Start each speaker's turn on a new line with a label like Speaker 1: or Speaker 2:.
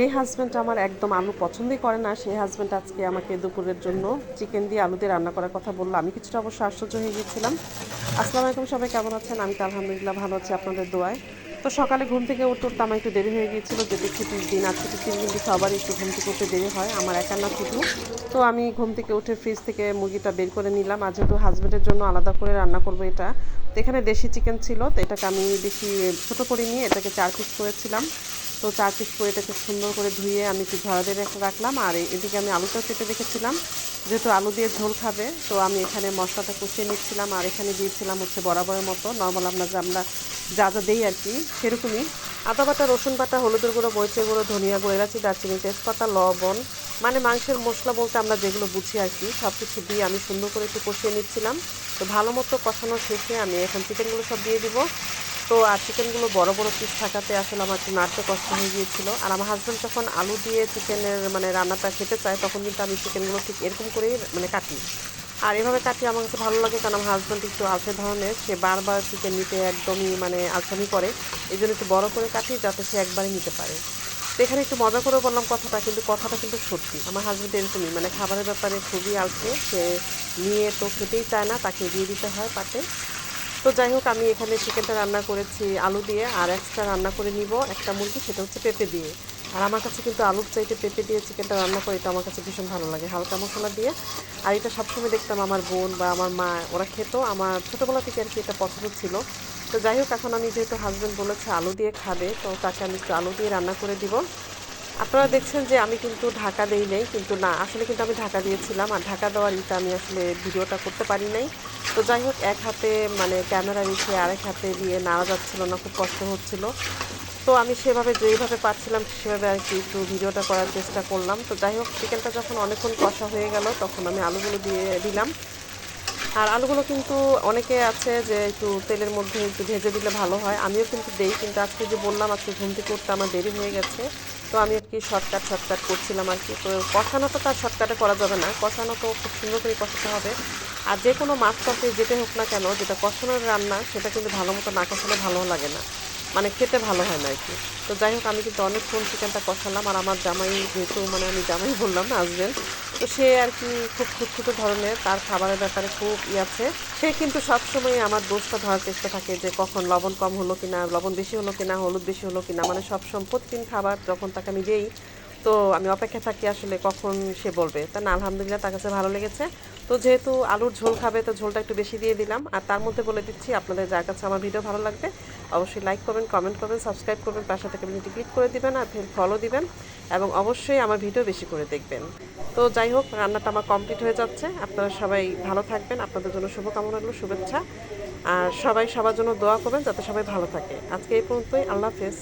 Speaker 1: যে হাজব্যান্ড আমার একদম আলু পছন্দই করে না, সেই হাজব্যান্ড আজকে আমাকে দুপুরের জন্য চিকেন দিয়ে আলু দিয়ে রান্না করার কথা বলল। আমি কিছুটা অবশ্য আশ্চর্য হয়ে গিয়েছিলাম। আসসালামু আলাইকুম সবাই, কেমন আছেন? আমি তো আলহামদুলিল্লাহ ভালো আছি আপনাদের দোয়ায়। তো সকালে ঘুম থেকে উঠতে উঠতে আমার একটু দেরি হয়ে গিয়েছিল, যেহেতু ছুটির দিন, আর ছুটির দিন সবারই একটু ঘুম থেকে উঠতে দেরি হয়, আমার একার না শুধু। তো আমি ঘুম থেকে উঠে ফ্রিজ থেকে মুরগিটা বের করে নিলাম, আর যেহেতু হাজব্যান্ডের জন্য আলাদা করে রান্না করব এটা, তো এখানে দেশি চিকেন ছিল, তো এটাকে আমি বেশি ছোটো করে নিয়ে এটাকে চার পিস করেছিলাম। তো চার পিস করে এটাকে সুন্দর করে ধুয়ে আমি একটু ঝরা দিয়ে রেখে রাখলাম। আর এদিকে আমি আলুটাও কেটে রেখেছিলাম। যেহেতু আলু দিয়ে ঝোল খাবে, তো আমি এখানে মশলাটা কষিয়ে নিচ্ছিলাম আর এখানে দিয়েছিলাম হচ্ছে বরাবরের মতো। নর্মাল আমরা যে আমরা যা যা দিই আর কি, সেরকমই। আদা বাটা, রসুন বাটা, হলুদের গুঁড়ো, মরিচের গুঁড়ো, ধনিয়া গুঁড়ো, এলাচি, দারচিনি, তেজপাতা, লবণ মানে মাংসের মশলা বলতে আমরা যেগুলো বুঝি আর কি সব কিছু দিয়ে আমি সুন্দর করে একটু কষিয়ে নিচ্ছিলাম। তো ভালো মতো কষানো শেষে আমি এখন চিকেনগুলো সব দিয়ে দিব। তো আর চিকেনগুলো বড় বড় পিস থাকাতে আসলে আমার একটু নাড়তে কষ্ট হয়ে গিয়েছিল। আর আমার হাজব্যান্ড যখন আলু দিয়ে চিকেনের মানে রান্নাটা খেতে চায়, তখন কিন্তু আমি চিকেনগুলো ঠিক এরকম করেই মানে কাটি। আর এভাবে কাটি আমার কাছে ভালো লাগে কারণ আমার হাজব্যান্ড একটু আলসে ধরনের, সে বারবার চিকেন নিতে একদমই মানে আলসামি করে। এই জন্য একটু বড় করে কাটি যাতে সে একবারই নিতে পারে। তো এখানে একটু মজা করে বললাম কথাটা, কিন্তু কথাটা কিন্তু সত্যি। আমার হাজব্যান্ড এরকমই মানে খাবারের ব্যাপারে খুবই আলসে, সে নিয়ে তো খেতেই চায় না, তাকে দিয়ে দিতে হয় পাতে। তো যাই হোক, আমি এখানে চিকেনটা রান্না করেছি আলু দিয়ে, আর এক্সট্রা রান্না করে নিব একটা মুরগি, সেটা হচ্ছে পেঁপে দিয়ে। আর আমার কাছে কিন্তু আলুর চাইতে পেঁপে দিয়ে চিকেনটা রান্না করে, এটা আমার কাছে ভীষণ ভালো লাগে। হালকা মশলা দিয়ে। আর এটা সবসময় দেখতাম আমার বোন বা আমার মা, ওরা খেত। আমার ছোটোবেলা থেকে আর কি এটা পছন্দ ছিল। তো যাই হোক, এখন আমি যেহেতু হাজব্যান্ড বলেছে আলু দিয়ে খাবে, তো তাকে আমি একটু আলু দিয়ে রান্না করে দিব। আপনারা দেখছেন যে আমি কিন্তু ঢাকা দেই নাই, কিন্তু না, আসলে কিন্তু আমি ঢাকা দিয়েছিলাম। আর ঢাকা দেওয়ার ইটা আমি আসলে ভিডিওটা করতে পারি নাই। তো যাই হোক, এক হাতে মানে ক্যামেরা রেখে আরেক হাতে দিয়ে নাড়া যাচ্ছিল না, খুব কষ্ট হচ্ছিল। তো আমি সেভাবে যেইভাবে পাচ্ছিলাম সেভাবে আর কি একটু ভিডিওটা করার চেষ্টা করলাম। তো যাই হোক চিকেনটা যখন অনেকক্ষণ কষা হয়ে গেল, তখন আমি আলুগুলো দিয়ে দিলাম। আর আলুগুলো কিন্তু অনেকে আছে যে একটু তেলের মধ্যে একটু ভেজে দিলে ভালো হয়। আমিও কিন্তু দেই, কিন্তু আজকে যে বললাম, আজকে ঘুম থেকে উঠতে আমার দেরি হয়ে গেছে। তো আমি আর কি শর্টকাট শর্টকাট করছিলাম আর কি। তো কষানো তো তার শর্টকাটে করা যাবে না। কষানো তো খুব সুন্দর করে কষাতে হবে। আর যে কোনো মাছ তরকারি যেটা হোক না কেন, যেটা কষানোর রান্না, সেটা কিন্তু ভালো মতো না কষালে ভালো লাগে না। মানে খেতে ভালো হয় না আর কি। তো যাই হোক, আমি কিন্তু অনেকক্ষণ চিকেনটা কষালাম আর আমার জামাই যেহেতু মানে আমি জামাই বললাম না হাজবেন্ড তো সে আর কি খুব খুঁতখুঁতো ধরনের তার খাবারের ব্যাপারে খুব ই আছে। সে কিন্তু সবসময় আমার দোষটা ধরার চেষ্টা থাকে যে কখন লবণ কম হলো কিনা, লবণ বেশি হলো কিনা, হলুদ বেশি হলো কিনা মানে সব প্রতিদিন খাবার যখন তাকে আমি দিই তো আমি অপেক্ষা থাকি আসলে কখন সে বলবে। তা না, আলহামদুলিল্লাহ তার কাছে ভালো লেগেছে। তো যেহেতু আলুর ঝোল খাবে, তো ঝোলটা একটু বেশি দিয়ে দিলাম। আর তার মধ্যে বলে দিচ্ছি, আপনাদের যার কাছে আমার ভিডিও ভালো লাগবে, অবশ্যই লাইক করবেন কমেন্ট করবেন সাবস্ক্রাইব করবেন, পাশে থেকে ভিডিওটি ক্লিক করে দিবেন আর ফের ফলো দিবেন এবং অবশ্যই আমার ভিডিও বেশি করে দেখবেন। তো যাই হোক, রান্নাটা আমার কমপ্লিট হয়ে যাচ্ছে। আপনারা সবাই ভালো থাকবেন। আপনাদের জন্য শুভকামনা রইল, শুভেচ্ছা। আর সবাই সবার জন্য দোয়া করবেন যাতে সবাই ভালো থাকে। আজকে এই পর্যন্তই। আল্লাহ হাফেজ।